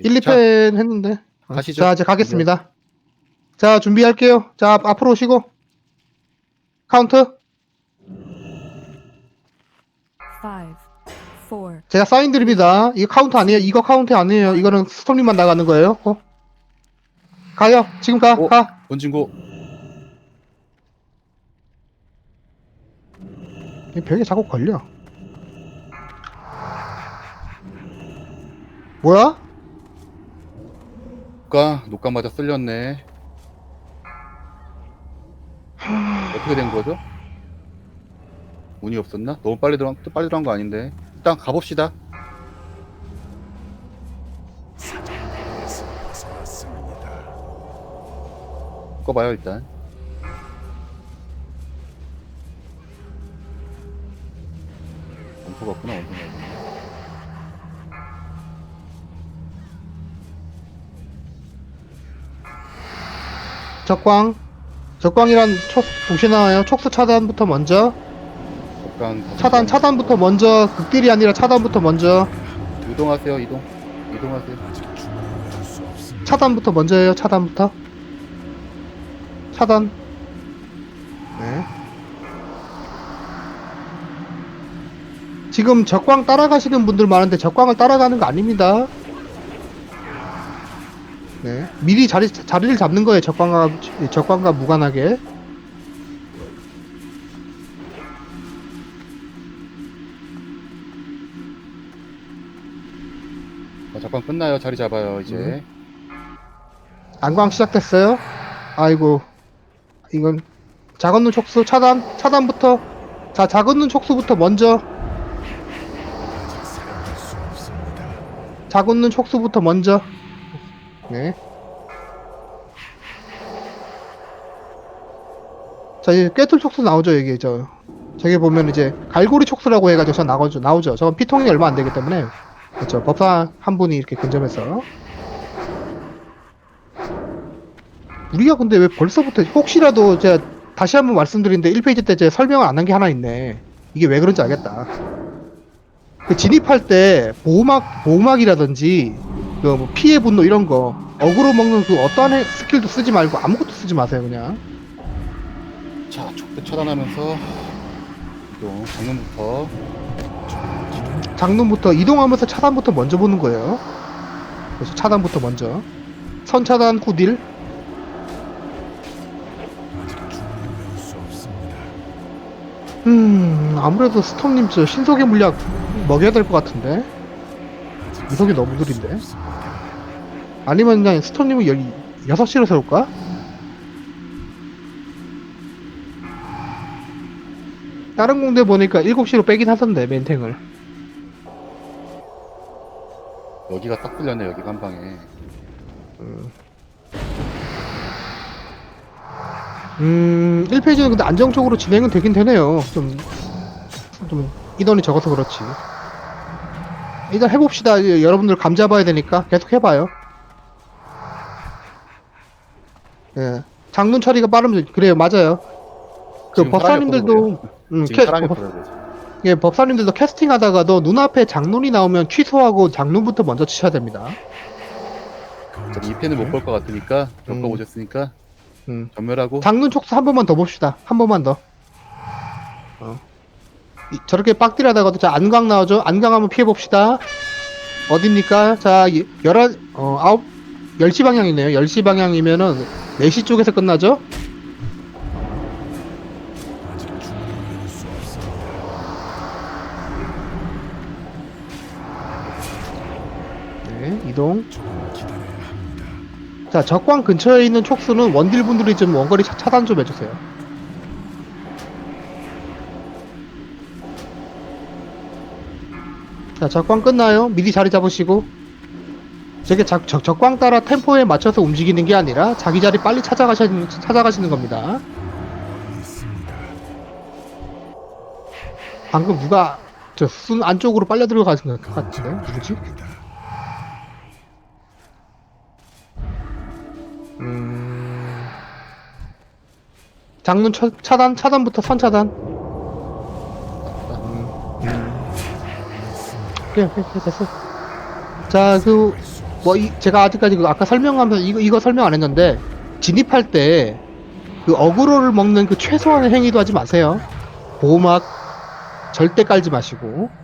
1, 2펜 했는데. 어, 가시죠. 자, 이제 가겠습니다. 자, 준비할게요. 자, 앞- 앞으로 오시고. 카운트. five, four, 제가 사인 드립니다. 이거 카운트 아니에요. 이거 카운트 아니에요. 이거는 스톰님만 나가는 거예요. 어? 가요. 지금 가. 오. 가. 본진고 이 벽에 자꾸 걸려. 뭐야? 녹가 녹가 맞아 쓸렸네. 어떻게 된 거죠? 운이 없었나? 너무 빨리 들어 또 빨리 들어간 거 아닌데. 일단 가봅시다. 꺼봐요 일단. 원포가 없구나 원포가 적광. 적광이란 촉, 동시에 나와요. 촉수 차단부터 먼저. 다섯 차단, 번. 차단부터 먼저. 극딜이 아니라 차단부터 먼저. 이동하세요 이동. 이동하세요. 차단부터 먼저 해요. 차단부터. 차단. 네. 지금 적광 따라가시는 분들 많은데 적광을 따라가는 거 아닙니다. 네. 미리 자리, 자리를 잡는 거예요. 적광과, 적광과 무관하게. 어, 잠깐 끝나요. 자리 잡아요 이제. 안광 시작됐어요. 아이고. 이건 작은 눈 촉수 차단, 차단부터. 자, 작은 눈 촉수부터 먼저. 작은 눈 촉수부터 먼저. 네. 자, 이제 꿰뚫 촉수 나오죠, 여기, 저. 저기 보면 이제 갈고리 촉수라고 해가지고 저 나오죠, 나오죠. 저건 피통이 얼마 안 되기 때문에. 그렇죠. 법사 한 분이 이렇게 근접해서. 우리가 근데 왜 벌써부터 혹시라도 제가 다시 한번 말씀드리는데 1페이지 때 제가 설명을 안 한 게 하나 있네. 이게 왜 그런지 알겠다. 그 진입할 때 보호막 보호막이라든지 그 뭐 피해 분노 이런 거 어그로 먹는 그 어떠한 해- 스킬도 쓰지 말고 아무것도 쓰지 마세요 그냥. 자, 촉대 차단하면서 이동 방문부터 장문부터 이동하면서 차단부터 먼저 보는 거예요. 그래서 차단부터 먼저 선 차단 후딜. 음 아무래도 스톰님 저 신속의 물약 먹여야 될 것 같은데 이속이 너무 느린데 아니면 그냥 스톰님은 여, 6시로 세울까? 다른 공대 보니까 7시로 빼긴 하던데 멘탱을 여기가 딱 뚫렸네 여기가 한 방에. 음, 1페이지는 근데 안정적으로 진행은 되긴 되네요. 좀, 좀, 인원이 적어서 그렇지. 일단 해봅시다. 여러분들 감 잡아야 되니까 계속 해봐요. 예. 장문 처리가 빠르면, 그래요, 맞아요. 그 지금 법사님들도, 음, 지금 캐, 사람이 법, 없어서 그러지. 예, 법사님들도 캐스팅 하다가도 눈앞에 장문이 나오면 취소하고 장문부터 먼저 치셔야 됩니다. 어차피 이 펜을 못볼 것 같으니까 음. 겪어보셨으니까 음. 전멸하고 장눈 촉수 한 번만 더 봅시다. 한 번만 더. 어. 이- 저렇게 빡딜 하다가도 자 안광 나오죠? 안광 한번 피해 봅시다. 어딥니까? 자, 이- 열한 어 아홉 10시 방향이네요. 10시 방향이면은 4시 쪽에서 끝나죠? 네, 이동. 자, 적광 근처에 있는 촉수는 원딜 분들이 좀 원거리 차, 차단 좀 해주세요. 자, 적광 끝나요. 미리 자리 잡으시고. 저게 적, 적, 적광 따라 템포에 맞춰서 움직이는 게 아니라 자기 자리 빨리 찾아가시는, 찾아가시는 겁니다. 방금 누가 저순 안쪽으로 빨려 들어가신 것 같은데? 누구지? 음... 장문 차, 차단 차단부터 선 차단. 오케이, 됐어. 자 그 뭐 이, 제가 아직까지 그 아까 설명하면서 이거 이거 설명 안 했는데 진입할 때 그 어그로를 먹는 그 최소한의 행위도 하지 마세요. 보호막 절대 깔지 마시고,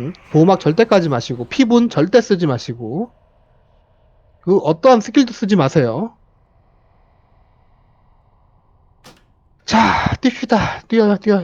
응? 보호막 절대 깔지 마시고, 피분 절대 쓰지 마시고, 그 어떠한 스킬도 쓰지 마세요. 자, 뜁시다. 뛰어요, 뛰어요.